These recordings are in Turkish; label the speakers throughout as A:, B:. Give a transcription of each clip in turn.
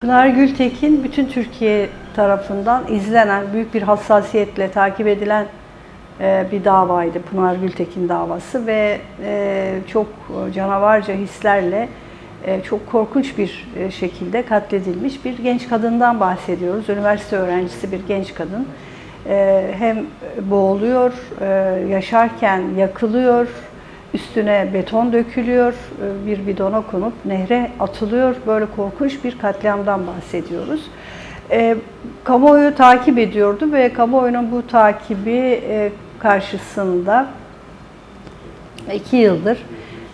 A: Pınar Gültekin bütün Türkiye tarafından izlenen, büyük bir hassasiyetle takip edilen e, bir davaydı Pınar Gültekin davası ve e, çok canavarca hislerle e, çok korkunç bir şekilde katledilmiş bir genç kadından bahsediyoruz. Üniversite öğrencisi bir genç kadın. Hem boğuluyor, yaşarken yakılıyor, Üstüne beton dökülüyor, e, bir bidona konup nehre atılıyor. Böyle korkunç bir katliamdan bahsediyoruz. E, kamuoyu takip ediyordu ve kamuoyunun bu takibi e, karşısında iki yıldır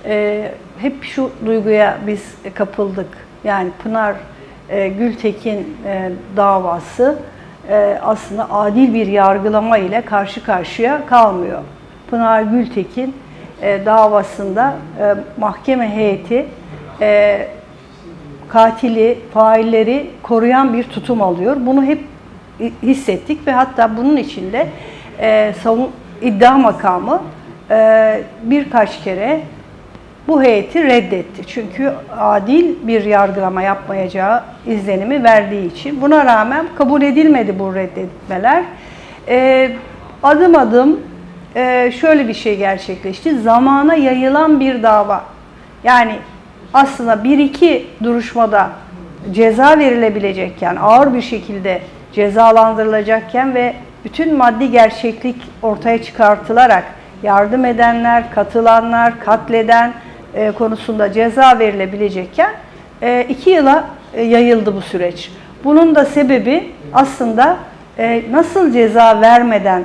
A: e, hep şu duyguya biz kapıldık. Yani Pınar e, Gültekin e, davası e, aslında adil bir yargılama ile karşı karşıya kalmıyor. Pınar Gültekin e, davasında e, mahkeme heyeti e, katili, failleri koruyan bir tutum alıyor. Bunu hep hissettik ve hatta bunun içinde e, savun, iddia makamı e, birkaç kere bu heyeti reddetti. Çünkü adil bir yargılama yapmayacağı izlenimi verdiği için. Buna rağmen kabul edilmedi bu reddetmeler. E, adım adım e, şöyle bir şey gerçekleşti. Zamana yayılan bir dava. Yani aslında bir iki duruşmada ceza verilebilecekken, ağır bir şekilde cezalandırılacakken ve bütün maddi gerçeklik ortaya çıkartılarak yardım edenler, katılanlar, katleden e, konusunda ceza verilebilecekken e, iki yıla e, yayıldı bu süreç. Bunun da sebebi aslında e, nasıl ceza vermeden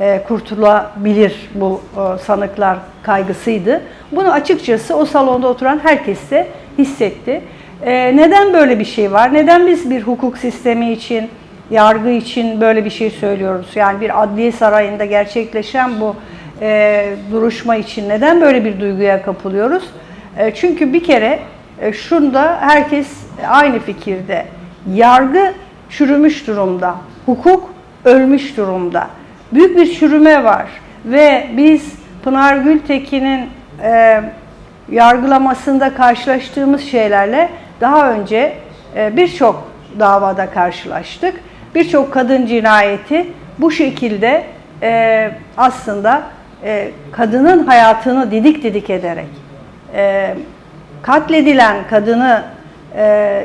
A: e, kurtulabilir bu e, sanıklar kaygısıydı. Bunu açıkçası o salonda oturan herkes de hissetti. E, neden böyle bir şey var? Neden biz bir hukuk sistemi için, yargı için böyle bir şey söylüyoruz? Yani bir adliye sarayında gerçekleşen bu duruşma için neden böyle bir duyguya kapılıyoruz? çünkü bir kere şunda herkes aynı fikirde. Yargı çürümüş durumda, hukuk ölmüş durumda büyük bir çürüme var ve biz Pınar Gültekin'in e, yargılamasında karşılaştığımız şeylerle daha önce e, birçok davada karşılaştık. Birçok kadın cinayeti bu şekilde e, aslında e, kadının hayatını didik didik ederek e, katledilen kadını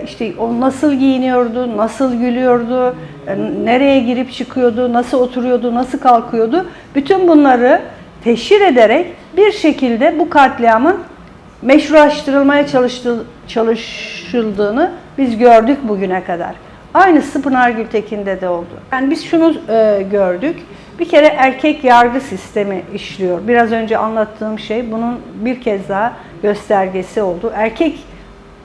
A: işte o nasıl giyiniyordu, nasıl gülüyordu, e, nereye girip çıkıyordu, nasıl oturuyordu, nasıl kalkıyordu. Bütün bunları teşhir ederek bir şekilde bu katliamın meşrulaştırılmaya çalışıldığını biz gördük bugüne kadar. Aynısı Pınar Gültekin'de de oldu. Yani biz şunu e, gördük. Bir kere erkek yargı sistemi işliyor. Biraz önce anlattığım şey bunun bir kez daha göstergesi oldu. Erkek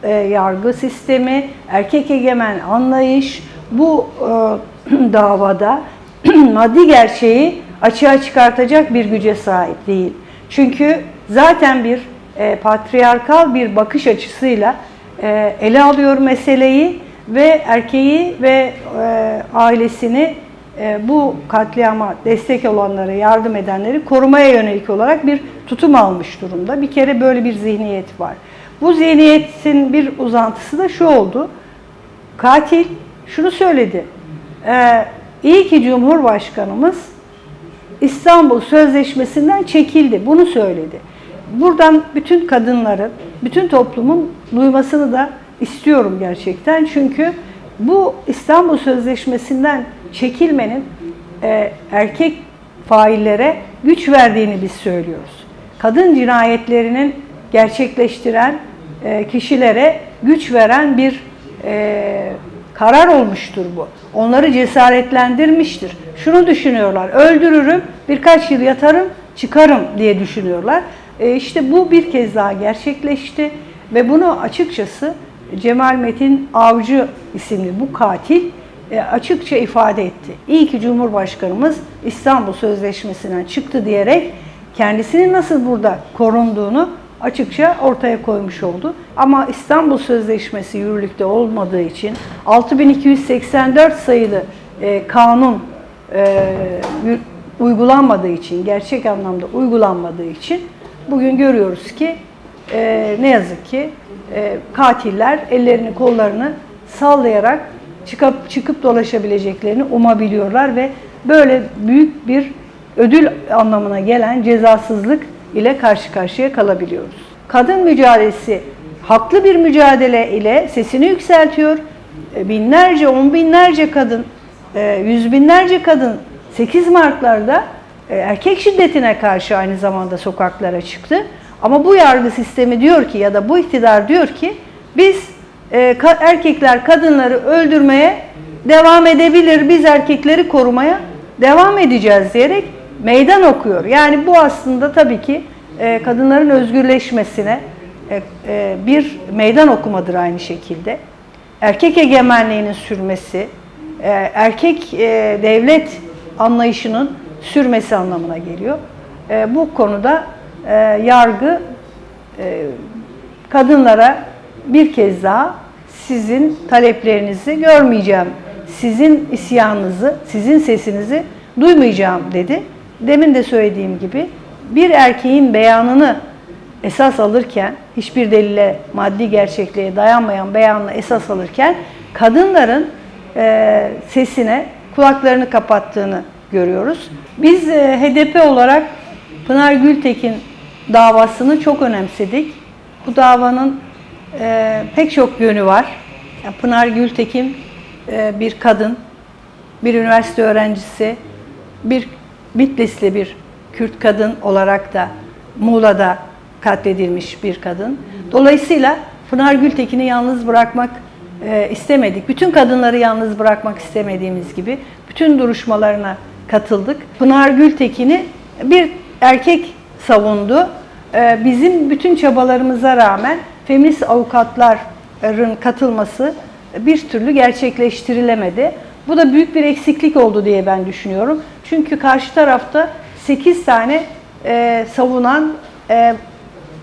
A: e, yargı sistemi, erkek egemen anlayış bu e, davada maddi gerçeği açığa çıkartacak bir güce sahip değil. Çünkü zaten bir e, patriarkal bir bakış açısıyla e, ele alıyor meseleyi ve erkeği ve e, ailesini e, bu katliama destek olanları, yardım edenleri korumaya yönelik olarak bir tutum almış durumda. Bir kere böyle bir zihniyet var. Bu zihniyetin bir uzantısı da şu oldu. Katil şunu söyledi. Ee, iyi ki Cumhurbaşkanımız İstanbul Sözleşmesi'nden çekildi. Bunu söyledi. Buradan bütün kadınların, bütün toplumun duymasını da istiyorum gerçekten. Çünkü bu İstanbul Sözleşmesi'nden çekilmenin e, erkek faillere güç verdiğini biz söylüyoruz. Kadın cinayetlerinin gerçekleştiren e, kişilere güç veren bir e, karar olmuştur bu. Onları cesaretlendirmiştir. Şunu düşünüyorlar, öldürürüm, birkaç yıl yatarım, çıkarım diye düşünüyorlar. E, işte bu bir kez daha gerçekleşti ve bunu açıkçası Cemal Metin Avcı isimli bu katil açıkça ifade etti. İyi ki Cumhurbaşkanımız İstanbul Sözleşmesi'nden çıktı diyerek kendisinin nasıl burada korunduğunu açıkça ortaya koymuş oldu. Ama İstanbul Sözleşmesi yürürlükte olmadığı için 6284 sayılı e, kanun e, uygulanmadığı için, gerçek anlamda uygulanmadığı için bugün görüyoruz ki e, ne yazık ki e, katiller ellerini kollarını sallayarak çıkıp çıkıp dolaşabileceklerini umabiliyorlar ve böyle büyük bir ödül anlamına gelen cezasızlık ile karşı karşıya kalabiliyoruz. Kadın mücadelesi haklı bir mücadele ile sesini yükseltiyor. E, Binlerce, on binlerce kadın, e, yüz binlerce kadın 8 Mart'larda e, erkek şiddetine karşı aynı zamanda sokaklara çıktı. Ama bu yargı sistemi diyor ki ya da bu iktidar diyor ki biz erkekler kadınları öldürmeye devam edebilir, biz erkekleri korumaya devam edeceğiz diyerek meydan okuyor. Yani bu aslında tabii ki e, kadınların özgürleşmesine e, e, bir meydan okumadır aynı şekilde. Erkek egemenliğinin sürmesi, e, erkek e, devlet anlayışının sürmesi anlamına geliyor. E, bu konuda e, yargı e, kadınlara bir kez daha sizin taleplerinizi görmeyeceğim, sizin isyanınızı, sizin sesinizi duymayacağım dedi. Demin de söylediğim gibi bir erkeğin beyanını esas alırken, hiçbir delile, maddi gerçekliğe dayanmayan beyanını esas alırken kadınların e, sesine kulaklarını kapattığını görüyoruz. Biz e, HDP olarak Pınar Gültekin davasını çok önemsedik. Bu davanın e, pek çok yönü var. Yani Pınar Gültekin e, bir kadın, bir üniversite öğrencisi, bir Bitlisli bir Kürt kadın olarak da Muğla'da katledilmiş bir kadın. Dolayısıyla Pınar Gültekin'i yalnız bırakmak e, istemedik. Bütün kadınları yalnız bırakmak istemediğimiz gibi bütün duruşmalarına katıldık. Pınar Gültekin'i bir erkek savundu. E, bizim bütün çabalarımıza rağmen feminist avukatların katılması bir türlü gerçekleştirilemedi. Bu da büyük bir eksiklik oldu diye ben düşünüyorum. Çünkü karşı tarafta 8 tane e, savunan e,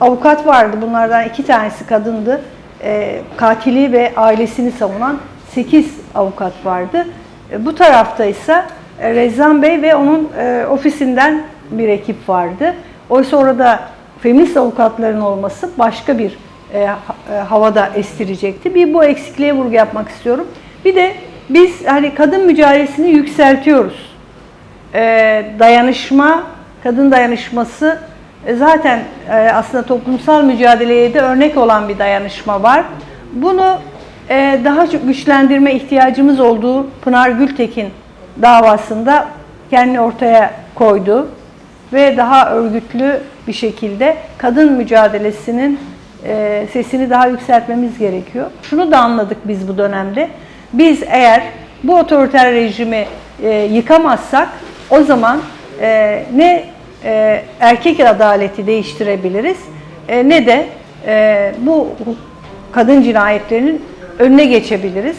A: avukat vardı. Bunlardan iki tanesi kadındı. E, katili ve ailesini savunan 8 avukat vardı. E, bu tarafta ise e, Rezzan Bey ve onun e, ofisinden bir ekip vardı. Oysa orada feminist avukatların olması başka bir e, e, havada estirecekti. Bir bu eksikliğe vurgu yapmak istiyorum. Bir de biz hani kadın mücadelesini yükseltiyoruz. E, dayanışma, kadın dayanışması e, zaten e, aslında toplumsal mücadeleye de örnek olan bir dayanışma var. Bunu daha çok güçlendirme ihtiyacımız olduğu Pınar Gültekin davasında kendini ortaya koydu ve daha örgütlü bir şekilde kadın mücadelesinin sesini daha yükseltmemiz gerekiyor. Şunu da anladık biz bu dönemde. Biz eğer bu otoriter rejimi yıkamazsak o zaman e, ne e, erkek adaleti değiştirebiliriz e, ne de e, bu kadın cinayetlerinin önüne geçebiliriz.